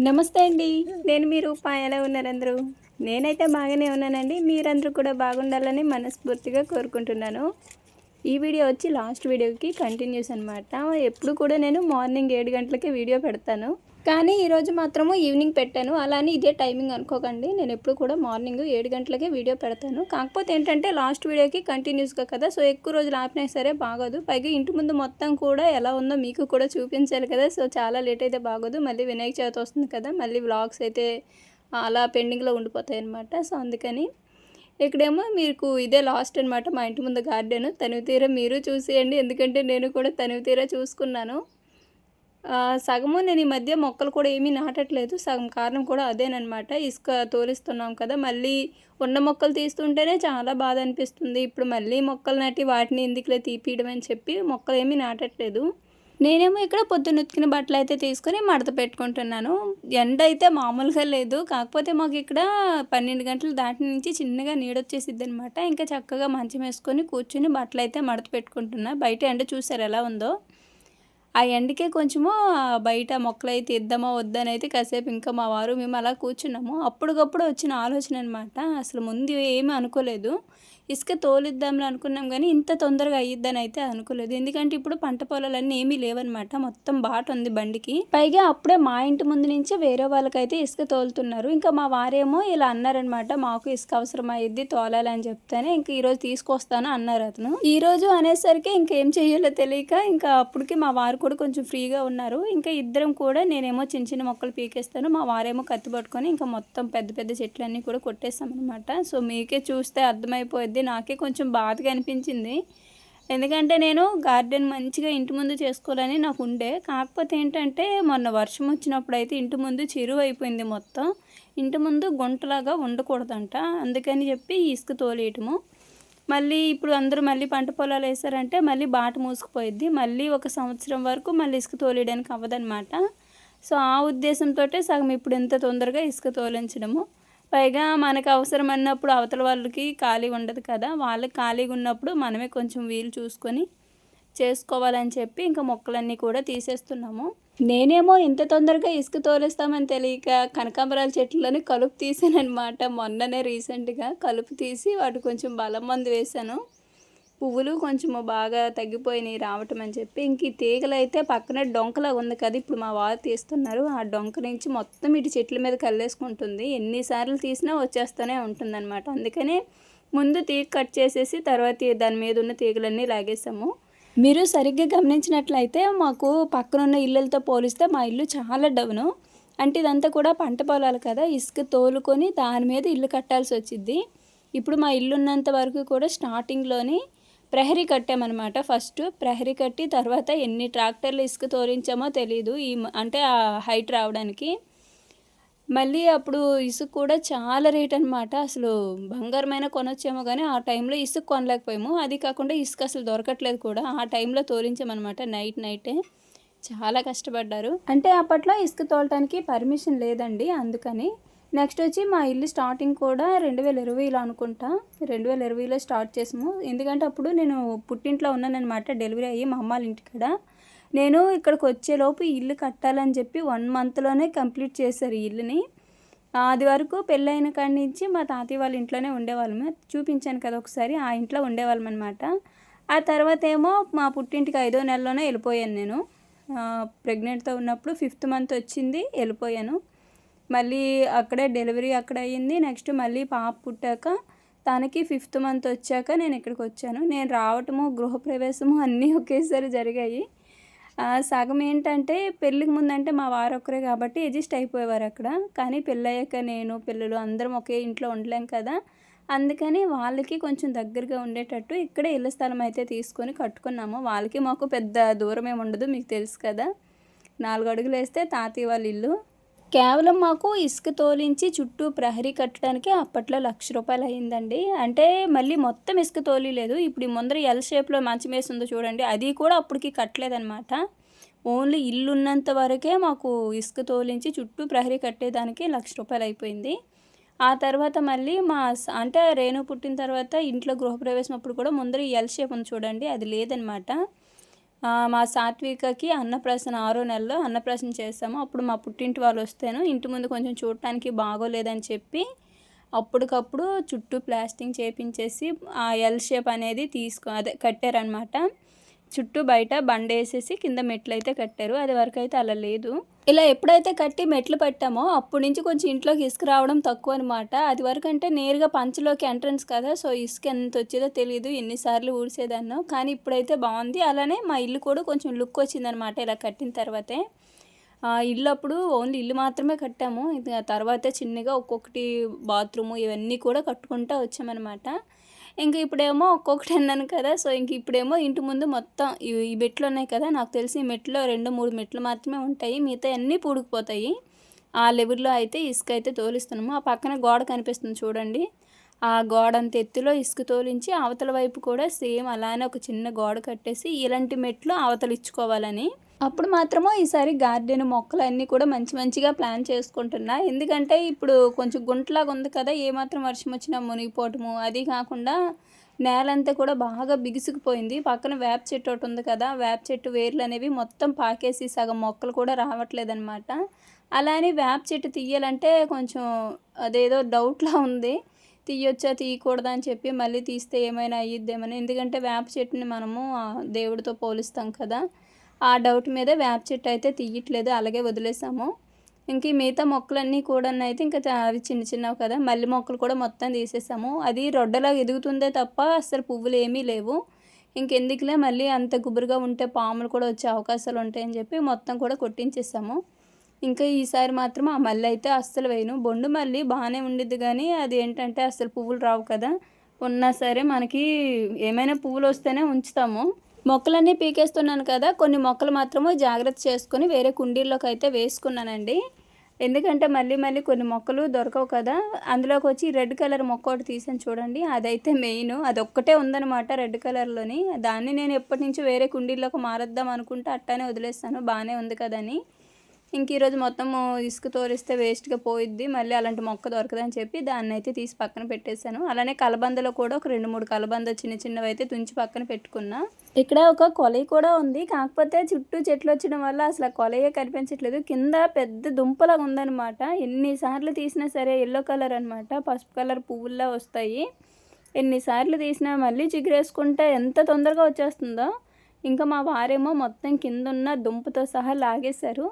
నమస్తే అండి. నేను మీ రూపా. ఎలా ఉన్నారందరూ నేనైతే బాగానే ఉన్నానండి. మీరందరూ కూడా బాగుండాలని మనస్ఫూర్తిగా కోరుకుంటున్నాను. ఈ వీడియో వచ్చి లాస్ట్ వీడియోకి కంటిన్యూస్ అనమాట ఎప్పుడు కూడా నేను మార్నింగ్ ఏడు గంటలకి వీడియో పెడతాను. కానీ ఈరోజు మాత్రము ఈవినింగ్ పెట్టాను. అలానే ఇదే టైమింగ్ అనుకోకండి. నేను ఎప్పుడు కూడా మార్నింగ్ ఏడు గంటలకే వీడియో పెడతాను. కాకపోతే ఏంటంటే లాస్ట్ వీడియోకి కంటిన్యూస్గా కదా. సో ఎక్కువ రోజులు ఆపినా సరే బాగోదు. పైగా ఇంటి ముందు మొత్తం కూడా ఎలా ఉందో మీకు కూడా చూపించాలి కదా. సో చాలా లేట్ అయితే బాగోదు. మళ్ళీ వినాయక చవితి వస్తుంది కదా. మళ్ళీ వ్లాగ్స్ అయితే అలా పెండింగ్లో ఉండిపోతాయి అనమాట సో అందుకని ఇక్కడేమో మీకు ఇదే లాస్ట్ అనమాట మా ఇంటి ముందు గార్డెన్. తనివి తీరా మీరు చూసేయండి. ఎందుకంటే నేను కూడా తనివి తీర చూసుకున్నాను. సగము నేను ఈ మధ్య మొక్కలు కూడా ఏమీ నాటట్లేదు. సగం కారణం కూడా అదేనమాట ఇసుక తోలిస్తున్నాం కదా మళ్ళీ ఉన్న మొక్కలు తీస్తుంటేనే చాలా బాధ అనిపిస్తుంది. ఇప్పుడు మళ్ళీ మొక్కలు నాటి వాటిని ఎందుకులే తీపియడం అని చెప్పి మొక్కలు ఏమీ నాటట్లేదు. నేనేమో ఇక్కడ పొద్దున్న ఉతికిన బట్టలు అయితే తీసుకొని మడత పెట్టుకుంటున్నాను. ఎండ అయితే మామూలుగా లేదు. కాకపోతే మాకు ఇక్కడ పన్నెండు గంటలు దాటి నుంచి చిన్నగా నీడొచ్చేసిద్ది అనమాట ఇంకా చక్కగా మంచం వేసుకొని కూర్చుని బట్టలు అయితే మడత పెట్టుకుంటున్నా. బయట ఎండ చూసారు ఎలా ఉందో? ఆ ఎండకే కొంచెము బయట మొక్కలు అయితే ఇద్దామా వద్దని అయితే కాసేపు ఇంకా మా వారు మేము అలా కూర్చున్నాము. అప్పటికప్పుడు వచ్చిన ఆలోచన అనమాట అసలు ముందు ఏమీ అనుకోలేదు. ఇసుక తోలిద్దాంలో అనుకున్నాం కానీ ఇంత తొందరగా అయ్యిద్దని అయితే అనుకోలేదు. ఎందుకంటే ఇప్పుడు పంట పొలాలన్నీ ఏమీ లేవన్నమాట. మొత్తం బాట ఉంది బండికి. పైగా అప్పుడే మా ఇంటి ముందు నుంచి వేరే వాళ్ళకైతే ఇసుక తోలుతున్నారు. ఇంకా మా వారేమో ఇలా అన్నారనమాట మాకు ఇసుక అవసరం అయ్యిద్ది తోలాలని చెప్తేనే ఇంకా ఈరోజు తీసుకొస్తాను అన్నారు అతను. ఈరోజు అనేసరికి ఇంకేం చేయాలో తెలియక ఇంకా అప్పటికి మా వారు కూడా కొంచెం ఫ్రీగా ఉన్నారు. ఇంకా ఇద్దరం కూడా నేనేమో చిన్న చిన్న మొక్కలు పీకేస్తాను. మా వారేమో కత్తి పట్టుకొని ఇంకా మొత్తం పెద్ద పెద్ద చెట్లన్నీ కూడా కొట్టేస్తామన్నమాట. సో మీకే చూస్తే అర్థమైపోద్ది నాకే కొంచెం బాధగా అనిపించింది. ఎందుకంటే నేను గార్డెన్ మంచిగా ఇంటి ముందు చేసుకోవాలని నాకు ఉండే. కాకపోతే ఏంటంటే మొన్న వర్షం వచ్చినప్పుడు అయితే ఇంటి ముందు చెరువు అయిపోయింది మొత్తం. ఇంటి ముందు గుంటలాగా ఉండకూడదంట. అందుకని చెప్పి ఇసుక తోలేయటము. మళ్ళీ ఇప్పుడు అందరూ మళ్ళీ పంట పొలాలు వేసారంటే మళ్ళీ బాట మూసుకుపోయిద్ది. మళ్ళీ ఒక సంవత్సరం వరకు మళ్ళీ ఇసుక తోలేయడానికి అవ్వదన్నమాట. సో ఆ ఉద్దేశంతో సగం ఇప్పుడు ఎంత తొందరగా ఇసుక తోలించడము. పైగా మనకు అవసరం అన్నప్పుడు అవతల వాళ్ళకి ఖాళీ ఉండదు కదా. వాళ్ళకి ఖాళీగా ఉన్నప్పుడు మనమే కొంచెం వీలు చూసుకొని చేసుకోవాలని చెప్పి ఇంకా మొక్కలన్నీ కూడా తీసేస్తున్నాము. నేనేమో ఇంత తొందరగా ఇసుక తోలేస్తామని తెలియక కనకాంబరాల చెట్లని కలుపు తీసాను అనమాట మొన్ననే రీసెంట్గా కలుపు తీసి వాటి కొంచెం బలం మందు వేశాను. పువ్వులు కొంచెము బాగా తగ్గిపోయినాయి రావటం అని చెప్పి. ఇంక ఈ తీగలు అయితే పక్కనే డొంకలా ఉంది కదా ఇప్పుడు మా వారు తీస్తున్నారు. ఆ డొంక నుంచి మొత్తం ఇటు చెట్ల మీద కల్లేసుకుంటుంది. ఎన్నిసార్లు తీసినా వచ్చేస్తూనే ఉంటుందన్నమాట. అందుకనే ముందు తీగ కట్ చేసేసి తర్వాత దాని మీద ఉన్న తీగలన్నీ లాగేసాము. మీరు సరిగ్గా గమనించినట్లయితే మాకు పక్కనున్న ఇళ్ళతో పోలిస్తే మా ఇల్లు చాలా డౌను. అంటే ఇదంతా కూడా పంట పొలాలు కదా ఇసుక తోలుకొని దాని మీద ఇల్లు కట్టాల్సి వచ్చింది ఇప్పుడు మా ఇల్లు ఉన్నంత వరకు కూడా స్టార్టింగ్లోని ప్రహరీ కట్టామన్నమాట. ఫస్ట్ ప్రహరీ కట్టి తర్వాత ఎన్ని ట్రాక్టర్లు ఇసుక తోలించామో తెలియదు ఈ అంటే ఆ హైట్ రావడానికి. మళ్ళీ అప్పుడు ఇసుక కూడా చాలా రేట్ అనమాట అసలు బంగారమైన కొనొచ్చేమో కానీ ఆ టైంలో ఇసుక కొనలేకపోయాము. అది కాకుండా ఇసుక అసలు దొరకట్లేదు కూడా. ఆ టైంలో తోలించామన్నమాట నైట్ నైటే. చాలా కష్టపడ్డారు. అంటే అప్పట్లో ఇసుక తోలటానికి పర్మిషన్ లేదండి అందుకని. నెక్స్ట్ వచ్చి మా ఇల్లు స్టార్టింగ్ కూడా రెండు వేల ఇరవైలో అనుకుంటా. రెండు వేల ఇరవైలో స్టార్ట్ చేసాము. ఎందుకంటే అప్పుడు నేను పుట్టింట్లో ఉన్నానన్నమాట. డెలివరీ అయ్యి మా అమ్మాళ్ళ ఇంటికాడ. నేను ఇక్కడికి వచ్చేలోపు ఇల్లు కట్టాలని చెప్పి వన్ మంత్లోనే కంప్లీట్ చేశారు ఈ ఇల్లుని. అది వరకు పెళ్ళైన కాడి నుంచి మా తాతయ్య వాళ్ళ ఇంట్లోనే ఉండేవాళ్ళము చూపించాను కదా ఒకసారి ఆ ఇంట్లో ఉండేవాళ్ళం అనమాట ఆ తర్వాత ఏమో మా పుట్టింటికి ఐదో నెలలోనే వెళ్ళిపోయాను నేను. ప్రెగ్నెంట్తో ఉన్నప్పుడు ఫిఫ్త్ మంత్ వచ్చింది వెళ్ళిపోయాను. మళ్ళీ అక్కడే డెలివరీ అక్కడ అయ్యింది. నెక్స్ట్ మళ్ళీ పాప పుట్టాక తనకి ఫిఫ్త్ మంత్ వచ్చాక నేను ఇక్కడికి వచ్చాను. నేను రావటము గృహప్రవేశము అన్నీ ఒకేసారి జరిగాయి. సగం ఏంటంటే పెళ్ళికి ముందంటే మా వారు ఒక్కరే కాబట్టి అడ్జస్ట్ అయిపోయేవారు అక్కడ. కానీ పెళ్ళయ్యాక నేను పిల్లలు అందరం ఒకే ఇంట్లో ఉండలేం కదా. అందుకని వాళ్ళకి కొంచెం దగ్గరగా ఉండేటట్టు ఇక్కడే ఇళ్ళ స్థలం అయితే తీసుకొని కట్టుకున్నాము. వాళ్ళకి మాకు పెద్ద దూరం ఏమి ఉండదు మీకు తెలుసు కదా. నాలుగు అడుగులు వేస్తే తాతయ్య వాళ్ళ ఇల్లు. కేవలం మాకు ఇసుక తోలించి చుట్టూ ప్రహరీ కట్టడానికి అప్పట్లో లక్ష రూపాయలు అయిందండి అంటే మళ్ళీ మొత్తం ఇసుక తోలిలేదు. ఇప్పుడు ఈ ముందర ఎల్ షేప్లో మంచం వేసి ఉందో చూడండి. అది కూడా అప్పటికి కట్టలేదన్నమాట. ఓన్లీ ఇల్లు ఉన్నంత వరకే మాకు ఇసుక తోలించి చుట్టూ ప్రహరీ కట్టేదానికి లక్ష రూపాయలు అయిపోయింది. ఆ తర్వాత మళ్ళీ మా అంటే రేణు పుట్టిన తర్వాత ఇంట్లో గృహప్రవేశం అప్పుడు కూడా ముందర ఎల్ షేప్ ఉంది చూడండి. అది లేదనమాట మా సాత్వికకి అన్నప్రాసన ఆరో నెలలో అన్నప్రాసన చేస్తాము. అప్పుడు మా పుట్టింటి వాళ్ళు వస్తేను ఇంటి ముందు కొంచెం చూడటానికి బాగోలేదని చెప్పి అప్పటికప్పుడు చుట్టూ ప్లాస్టింగ్ చేపించేసి ఆ ఎల్ షేప్ అనేది తీసుకో అదే కట్టారనమాట చుట్టూ బయట బండ వేసేసి కింద మెట్లు అయితే కట్టారు. అది వరకు అయితే అలా లేదు. ఇలా ఎప్పుడైతే కట్టి మెట్లు పెట్టామో అప్పటి నుంచి కొంచెం ఇంట్లోకి ఇసుక రావడం తక్కువ అనమాట అది వరకు అంటే నేరుగా పంచలోకి ఎంట్రన్స్ కదా సో ఇసుక ఎంత వచ్చేదో తెలియదు ఎన్నిసార్లు ఊడ్చేదాన్నో. కానీ ఇప్పుడైతే బాగుంది. అలానే మా ఇల్లు కూడా కొంచెం లుక్ వచ్చిందనమాట ఇలా కట్టిన తర్వాతే. ఆ, ఇల్లు అప్పుడు ఓన్లీ ఇల్లు మాత్రమే కట్టాము. తర్వాత చిన్నగా ఒక్కొక్కటి బాత్రూము ఇవన్నీ కూడా కట్టుకుంటూ వచ్చామన్నమాట. ఇంక ఇప్పుడేమో ఒక్కొక్కటి అన్నాను కదా సో ఇంక ఇప్పుడేమో ఇంటి ముందు మొత్తం ఈ మెట్లు ఉన్నాయి కదా నాకు తెలిసి ఈ మెట్లో రెండు మూడు మెట్లు మాత్రమే ఉంటాయి మిగతా అన్నీ పూడుకుపోతాయి. ఆ లెవెల్లో అయితే ఇసుక అయితే తోలిస్తున్నాము. ఆ పక్కన గోడ కనిపిస్తుంది చూడండి. ఆ గోడ అంత ఎత్తులో ఇసుక తోలించి అవతల వైపు కూడా సేమ్ అలానే ఒక చిన్న గోడ కట్టేసి ఇలాంటి మెట్లు అవతలిచ్చుకోవాలని అప్పుడు మాత్రము ఈసారి గార్డెన్ మొక్కలు అన్నీ కూడా మంచి మంచిగా ప్లాన్ చేసుకుంటున్నా. ఎందుకంటే ఇప్పుడు కొంచెం గుంటలాగా ఉంది కదా ఏమాత్రం వర్షం వచ్చినా మునిగిపోవటము అది కాకుండా నేలంతా కూడా బాగా బిగుసుకుపోయింది. పక్కన వేప చెట్టు ఒకటి ఉంది కదా వేప చెట్టు వేర్లు అనేవి మొత్తం పాకేసి సగం మొక్కలు కూడా రావట్లేదన్నమాట. అలా అని వేప చెట్టు తీయాలంటే కొంచెం అదేదో డౌట్లా ఉంది. తీయొచ్చా తీయకూడదా అని చెప్పి మళ్ళీ తీస్తే ఏమైనా అయ్యిద్దేమని ఎందుకంటే వేప చెట్టుని మనము దేవుడితో పోలుస్తాం కదా. ఆ డౌట్ మీద వేప చెట్టు అయితే తీయట్లేదు అలాగే వదిలేసాము. ఇంక ఈ మిగతా మొక్కలన్నీ కూడా అయితే ఇంకా అవి చిన్న చిన్నవి కదా మల్లి మొక్కలు కూడా మొత్తం తీసేసాము. అది రొడ్డలాగా ఎదుగుతుందే తప్ప అసలు పువ్వులు ఏమీ లేవు. ఇంకెందుకులే మళ్ళీ అంత గుబురుగా ఉంటే పాములు కూడా వచ్చే అవకాశాలు ఉంటాయని చెప్పి మొత్తం కూడా కొట్టించేసాము. ఇంకా ఈసారి మాత్రం ఆ మల్లె అయితే అస్సలు వేయను. బొండు మల్లి బాగానే ఉండిద్ది కానీ అది ఏంటంటే అసలు పువ్వులు రావు కదా. ఉన్నా సరే మనకి ఏమైనా పువ్వులు వస్తేనే ఉంచుతాము. మొక్కలన్నీ పీకేస్తున్నాను కదా కొన్ని మొక్కలు మాత్రము జాగ్రత్త చేసుకొని వేరే కుండీల్లోకి అయితే వేసుకున్నానండి. ఎందుకంటే మళ్ళీ మళ్ళీ కొన్ని మొక్కలు దొరకవు కదా అందులోకి వచ్చి రెడ్ కలర్ మొక్క ఒకటి తీసాను చూడండి అదైతే మెయిన్ అది ఒక్కటే రెడ్ కలర్లోని. దాన్ని నేను ఎప్పటి నుంచి వేరే కుండీల్లోకి మారద్దాం అనుకుంటే అట్టానే వదిలేస్తాను బాగానే ఉంది కదని ఇంక ఈరోజు మొత్తం ఇసుక తోరిస్తే వేస్ట్గా పోయిద్ది. మళ్ళీ అలాంటి మొక్క దొరకదని చెప్పి దాన్ని అయితే తీసి పక్కన పెట్టేశాను. అలానే కలబందలో కూడా ఒక రెండు మూడు కలబంద చిన్న చిన్నవి అయితే తుంచి పక్కన పెట్టుకున్నా. ఇక్కడ ఒక కొలయి కూడా ఉంది. కాకపోతే చుట్టూ చెట్లు వచ్చడం వల్ల అసలు ఆ కొలయే కనిపించట్లేదు. కింద పెద్ద దుంపలాగా ఉందన్నమాట. ఎన్నిసార్లు తీసినా సరే ఎల్లో కలర్ అనమాట పసుపు కలర్ పువ్వుల్లా వస్తాయి. ఎన్నిసార్లు తీసినా మళ్ళీ చిగురేసుకుంటే ఎంత తొందరగా వచ్చేస్తుందో. ఇంకా మా వారేమో మొత్తం కింద ఉన్న దుంపతో సహా లాగేశారు.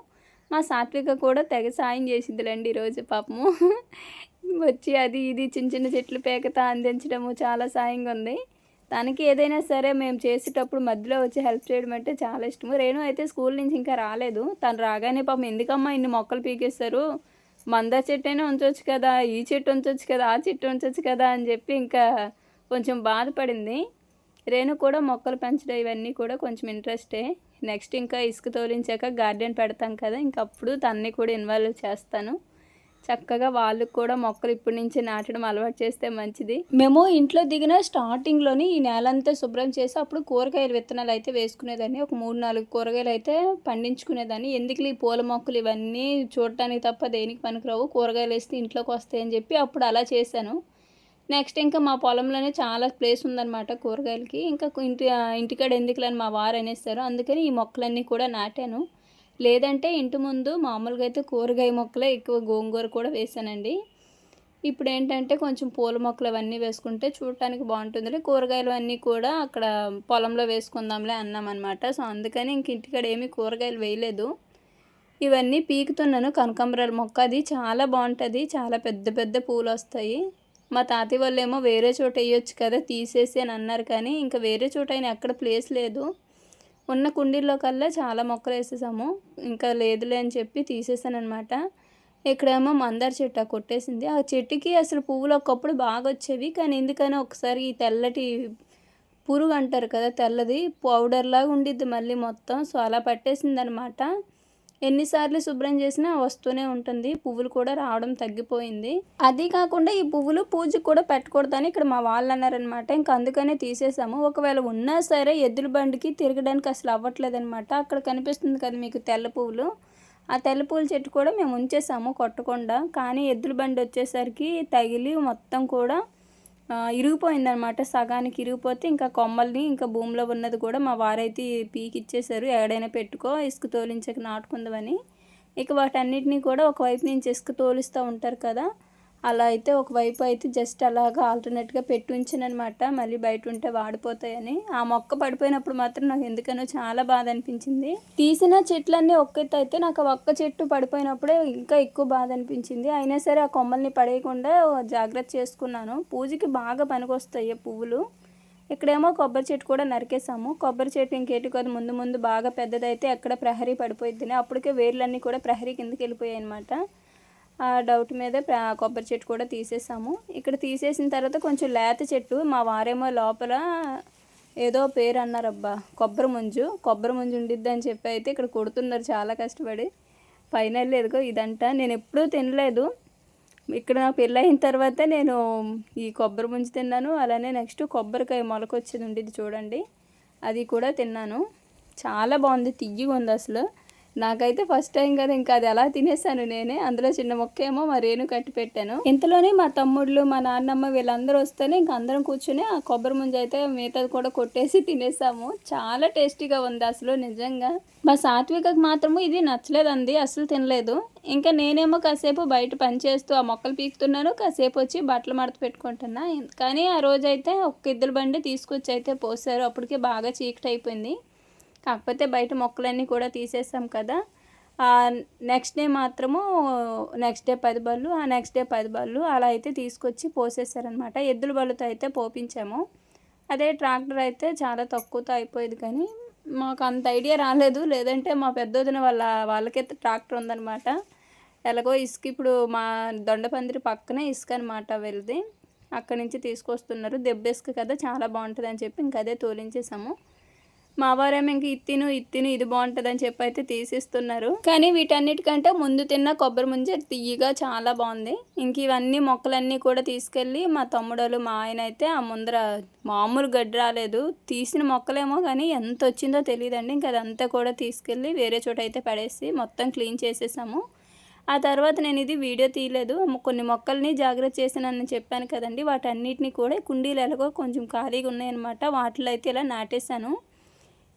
మా సాత్విక కూడా తెగ సాయం చేసిద్దిలేండి ఈరోజు పాపము. వచ్చి అది ఇది చిన్న చిన్న చెట్లు పేకతా అందించడము చాలా సాయంగా ఉంది. తనకి ఏదైనా సరే మేము చేసేటప్పుడు మధ్యలో వచ్చి హెల్ప్ చేయడం అంటే చాలా ఇష్టము. రేణు అయితే స్కూల్ నుంచి ఇంకా రాలేదు. తను రాగానే పాపం ఎందుకమ్మా ఇన్ని మొక్కలు పీకేస్తారు? మందార చెట్టు అయినా ఉంచవచ్చు కదా ఈ చెట్టు ఉంచవచ్చు కదా ఆ చెట్టు ఉంచవచ్చు కదా అని చెప్పి ఇంకా కొంచెం బాధపడింది. రేణు కూడా మొక్కలు పెంచడం ఇవన్నీ కూడా కొంచెం ఇంట్రెస్టే నెక్స్ట్ ఇంకా ఇసుక తోలించాక గార్డెన్ పెడతాం కదా ఇంక అప్పుడు తన్ని కూడా ఇన్వాల్వ్ చేస్తాను. చక్కగా వాళ్ళకు కూడా మొక్కలు ఇప్పటి నుంచి నాటడం అలవాటు చేస్తే మంచిది. మేము ఇంట్లో దిగిన స్టార్టింగ్లోని ఈ నేలంతా శుభ్రం చేసి అప్పుడు కూరగాయల విత్తనాలు అయితే వేసుకునేదాన్ని. ఒక మూడు నాలుగు కూరగాయలు అయితే పండించుకునేదాన్ని. ఎందుకు ఈ పూల మొక్కలు ఇవన్నీ చూడటానికి తప్ప దేనికి పనికిరావు? కూరగాయలు వేస్తే ఇంట్లోకి వస్తాయని చెప్పి అప్పుడు అలా చేశాను. నెక్స్ట్ ఇంకా మా పొలంలోనే చాలా ప్లేస్ ఉందన్నమాట కూరగాయలకి. ఇంకా ఇంటి ఇంటికాడ ఎందుకులని మా వారు అనేస్తారు. అందుకని ఈ మొక్కలన్నీ కూడా నాటాను. లేదంటే ఇంటి ముందు మామూలుగా అయితే కూరగాయ మొక్కలే ఎక్కువ గోంగూర కూడా వేసానండి. ఇప్పుడు ఏంటంటే కొంచెం పూల మొక్కలు అవన్నీ వేసుకుంటే చూడటానికి బాగుంటుంది కూరగాయలు అన్నీ కూడా అక్కడ పొలంలో వేసుకుందాంలే అన్నామన్నమాట. సో అందుకని ఇంక ఇంటికాడ ఏమీ కూరగాయలు వేయలేదు. ఇవన్నీ పీకుతున్నాను. కనకాంబరాల మొక్క అది చాలా బాగుంటుంది. చాలా పెద్ద పెద్ద పూలు వస్తాయి. మా తాతయ్య వాళ్ళు ఏమో వేరే చోట వేయొచ్చు కదా తీసేసి అని అన్నారు కానీ ఇంకా వేరే చోట అయినా ఎక్కడ ప్లేస్ లేదు. ఉన్న కుండీల్లో కల్లా చాలా మొక్కలు వేసేసాము. ఇంకా లేదులే అని చెప్పి తీసేసానమాట ఇక్కడేమో మందార చెట్టు ఆ కొట్టేసింది. ఆ చెట్టుకి అసలు పువ్వులు ఒకప్పుడు బాగా వచ్చేవి కానీ ఎందుకని ఒకసారి ఈ తెల్లటి పురుగు అంటారు కదా తెల్లది పౌడర్ లాగా ఉండిద్ది మళ్ళీ మొత్తం. సో అలా పట్టేసింది అనమాట ఎన్నిసార్లు శుభ్రం చేసినా వస్తూనే ఉంటుంది. పువ్వులు కూడా రావడం తగ్గిపోయింది. అది కాకుండా ఈ పువ్వులు పూజకు కూడా పెట్టకూడదని ఇక్కడ మా వాళ్ళు అన్నారనమాట ఇంకా అందుకనే తీసేసాము. ఒకవేళ ఉన్నా సరే ఎద్దుల బండికి తిరగడానికి అసలు అవ్వట్లేదనమాట అక్కడ కనిపిస్తుంది కదా మీకు తెల్ల పువ్వులు. ఆ తెల్ల పూల చెట్టు కూడా మేము ఉంచేసాము కొట్టకుండా. కానీ ఎద్దుల బండి వచ్చేసరికి తగిలి మొత్తం కూడా ఇరిగిపోయిందనమాట సగానికి ఇరిగిపోతే ఇంకా కొమ్మల్ని ఇంకా భూమిలో ఉన్నది కూడా మా వారైతే పీకిచ్చేశారు. ఎక్కడైనా పెట్టుకో ఇసుక తోలించక నాటుకుందామని. ఇక వాటన్నిటిని కూడా ఒకవైపు నుంచి ఇసుక తోలిస్తూ ఉంటారు కదా. అలా అయితే ఒకవైపు అయితే జస్ట్ అలాగా ఆల్టర్నేట్గా పెట్టి ఉంచానమాట మళ్ళీ బయట ఉంటే వాడిపోతాయని. ఆ మొక్క పడిపోయినప్పుడు మాత్రం నాకు ఎందుకనో చాలా బాధ అనిపించింది. తీసిన చెట్లన్నీ ఒక్కెత్తు అయితే నాకు ఆ ఒక్క చెట్టు పడిపోయినప్పుడే ఇంకా ఎక్కువ బాధ అనిపించింది. అయినా సరే ఆ కొమ్మల్ని పడేయకుండా జాగ్రత్త చేసుకున్నాను. పూజకి బాగా పనికొస్తాయి ఆ పువ్వులు. ఇక్కడేమో కొబ్బరి చెట్టు కూడా నరికేసాము కొబ్బరి చెట్టు ఇంకేటి కొద్ది ముందు ముందు బాగా పెద్దదైతే ఎక్కడ ప్రహరీ పడిపోయిద్ది అప్పటికే వేర్లన్నీ కూడా ప్రహరీ కిందకి వెళ్ళిపోయాయి అనమాట ఆ డౌట్ మీద కొబ్బరి చెట్టు కూడా తీసేసాము. ఇక్కడ తీసేసిన తర్వాత కొంచెం లేత చెట్టు మా వారేమో లోపల ఏదో పేరు అన్నారబ్బా కొబ్బరి ముంజు. కొబ్బరి ముంజు ఉండిద్ది అని చెప్పి అయితే ఇక్కడ కొడుతున్నారు చాలా కష్టపడి. ఫైనల్ ఎదుగో ఇదంట. నేను ఎప్పుడూ తినలేదు. ఇక్కడ నా పెళ్ళి అయిన తర్వాత నేను ఈ కొబ్బరి ముంజు తిన్నాను. అలానే నెక్స్ట్ కొబ్బరికాయ మొలకొచ్చేది ఉండేది చూడండి. అది కూడా తిన్నాను. చాలా బాగుంది తియ్యగా ఉంది అసలు. నాకైతే ఫస్ట్ టైం కదా ఇంకా అది ఎలా తినేసాను నేనే. అందులో చిన్న మొక్క ఏమో మా రేణు కట్టి పెట్టాను. ఇంతలోనే మా తమ్ముళ్ళు మా నాన్నమ్మ వీళ్ళందరూ వస్తేనే ఇంక అందరం కూర్చుని ఆ కొబ్బరి ముంజ అయితే మిగతాది కూడా కొట్టేసి తినేసాము. చాలా టేస్టీగా ఉంది అసలు నిజంగా. మా సాత్వికకు మాత్రము ఇది నచ్చలేదండి అసలు తినలేదు. ఇంకా నేనేమో కాసేపు బయట పని చేస్తూ ఆ మొక్కలు పీకుతున్నాను కాసేపు వచ్చి బట్టలు మడత పెట్టుకుంటున్నా. కానీ ఆ రోజైతే ఒక్క ఇద్దరు బండి తీసుకొచ్చి అయితే పోసారు. అప్పటికే బాగా చీకటి అయిపోయింది కాకపోతే బయట మొక్కలన్నీ కూడా తీసేసాం కదా. నెక్స్ట్ డే మాత్రము నెక్స్ట్ డే పది బళ్ళు ఆ నెక్స్ట్ డే పది బళ్ళు అలా అయితే తీసుకొచ్చి పోసేసారనమాట ఎద్దుల బళ్ళతో అయితే పోపించాము. అదే ట్రాక్టర్ అయితే చాలా తక్కువతో అయిపోయేది కానీ మాకు అంత ఐడియా రాలేదు. లేదంటే మా పెద్దోదిన వాళ్ళ వాళ్ళకైతే ట్రాక్టర్ ఉందన్నమాట. ఎలాగో ఇసుక ఇప్పుడు మా దొండపందిరి పక్కనే ఇసుక అనమాట వెళ్తే అక్కడి నుంచి తీసుకొస్తున్నారు. దెబ్బ ఇసుక కదా చాలా బాగుంటుంది అని చెప్పి ఇంక అదే తోలించేసాము. మా వారేమో ఇంక ఇత్తిను ఇత్తిను ఇది బాగుంటుంది అని చెప్పి అయితే తీసిస్తున్నారు. కానీ వీటన్నిటికంటే ముందు తిన్న కొబ్బరి ముంజ తీయగా చాలా బాగుంది. ఇంక ఇవన్నీ మొక్కలన్నీ కూడా తీసుకెళ్ళి మా తమ్ముడలు మా ఆయన అయితే ఆ ముందర మామూలు గడ్డి రాలేదు. తీసిన మొక్కలేమో కానీ ఎంత వచ్చిందో తెలియదండి. ఇంకా అదంతా కూడా తీసుకెళ్ళి వేరే చోట అయితే పడేసి మొత్తం క్లీన్ చేసేసాము. ఆ తర్వాత నేను ఇది వీడియో తీయలేదు. కొన్ని మొక్కల్ని జాగ్రత్త చేసానని చెప్పాను కదండి. వాటన్నిటిని కూడా కుండీలు ఎలాగో కొంచెం ఖాళీగా ఉన్నాయన్నమాట. వాటిలో అయితే ఇలా నాటేశాను.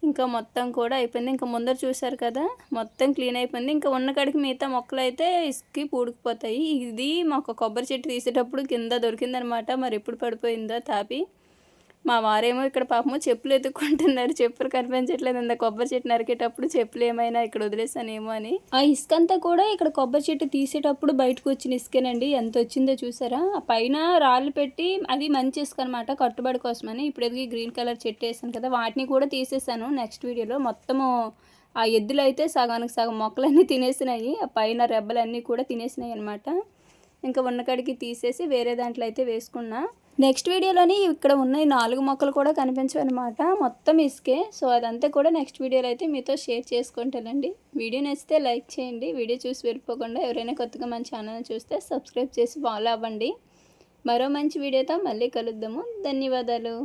ఇంకా మొత్తం కూడా అయిపోయింది. ఇంకా ముందర చూశారు కదా మొత్తం క్లీన్ అయిపోయింది. ఇంకా ఉన్న కాడికి మిగతా మొక్కలు అయితే ఇసుకి పూడుకుపోతాయి. ఇది మాకు కొబ్బరి చెట్టు తీసేటప్పుడు కింద దొరికిందనమాట. మరి ఎప్పుడు పడిపోయిందో తాపి. మా వారేమో ఇక్కడ పాపము చెప్పులు ఎత్తుక్కుంటున్నారు చెప్పులు కనిపించట్లేదు అంత కొబ్బరి చెట్టు నరికేటప్పుడు చెప్పులు ఏమైనా ఇక్కడ వదిలేసానేమో అని. ఆ ఇసుక అంతా కూడా ఇక్కడ కొబ్బరి చెట్టు తీసేటప్పుడు బయటకు వచ్చిన ఇసుకేనండి. ఎంత వచ్చిందో చూసారా? ఆ పైన రాళ్ళు పెట్టి అది మంచి ఇసుక అనమాట కట్టుబడి కోసమని. ఇప్పుడు ఎదిగి గ్రీన్ కలర్ చెట్టు వేసాను కదా వాటిని కూడా తీసేసాను నెక్స్ట్ వీడియోలో. మొత్తము ఆ ఎద్దులు అయితే సగానికి సగం మొక్కలన్నీ తినేసినాయి ఆ పైన రెబ్బలన్నీ కూడా తినేసినాయి అనమాట ఇంకా ఉన్న కాడికి తీసేసి వేరే దాంట్లో అయితే వేసుకున్నా. నెక్స్ట్ వీడియోలోని ఇక్కడ ఉన్న ఈ నాలుగు మొక్కలు కూడా కనిపించవన్నమాట మొత్తం ఇసుకే. సో అదంతా కూడా నెక్స్ట్ వీడియోలో అయితే మీతో షేర్ చేసుకుంటానండి. వీడియో నచ్చితే లైక్ చేయండి. వీడియో చూసి వెళ్ళిపోకుండా ఎవరైనా కొత్తగా మన ఛానల్ చూస్తే సబ్స్క్రైబ్ చేసి ఫాలో అవ్వండి. మరో మంచి వీడియోతో మళ్ళీ కలుద్దాము. ధన్యవాదాలు.